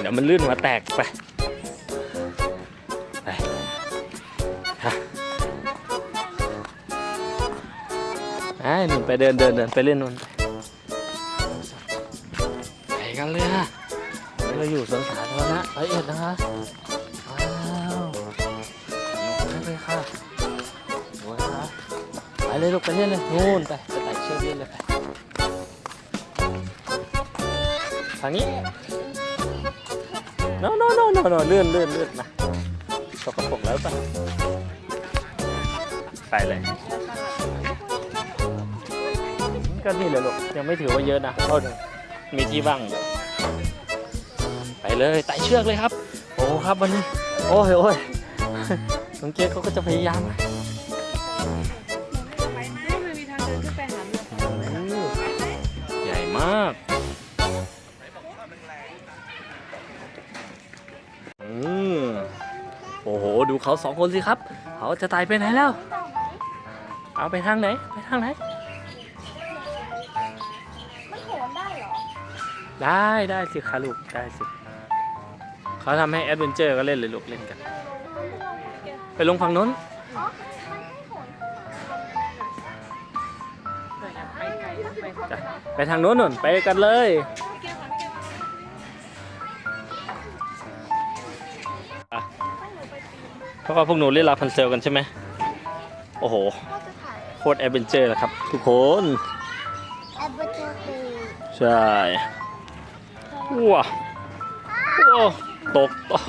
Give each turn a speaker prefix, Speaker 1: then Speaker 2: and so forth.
Speaker 1: เดี๋ยวมันลื่นหัวแตกไปไปไอ้หนุ่นไปเดินเดินเดินไปเล่นนู่นไปไปกันเลยฮะเราอยู่สวนสาธารณะร้อยเอ็ดนะคะว้าวสนุกมากเลยค่ะว้าวไปเลยลูกไปเล่นเลยนู่นไปไปไต่เชือกเล่นเลยไปางนี้ no no no no no เลื่อนเลื่อนเลื่อนนะสกปรกแล้วปะไปเลยก็นี่แหละลูกยังไม่ถือว่าเยอะนะเพรามีที่ว่างอยู่ไปเลยไต่เชือกเลยครับ โอ้ครับวันนี้ โอ้ยโอ้ยน้องเกดเขาก็จะพยายามนะ โอ้โห ดูเขาสองคนสิครับ เขาจะตายไปไหนแล้ว เอาไปทางไหน ไปทางไหน
Speaker 2: มันโหนได้เหรอ
Speaker 1: ได้ได้สิคะลูก ได้สิ เขาทำให้แอดเวนเจอร์ก็เล่นเลยลูกเล่นกัน ไปลงฝั่งนู้น
Speaker 2: อ๋อ มันให้โหนขึ้นมา
Speaker 3: ไปไกลต้องไป
Speaker 1: จ้ะไปทางนู้นนุ่นไปกันเลย เพราะว่าพวกหนูเล่นลาพันเซลกันใช่ไหมโอ้โห
Speaker 2: ก็จะถ่าย
Speaker 1: โคตรแอดเวนเจอร์นะครับ ทุกคน
Speaker 2: แอดเวนเจอร์คือ
Speaker 1: ใช่ว้าวว้าวตกตก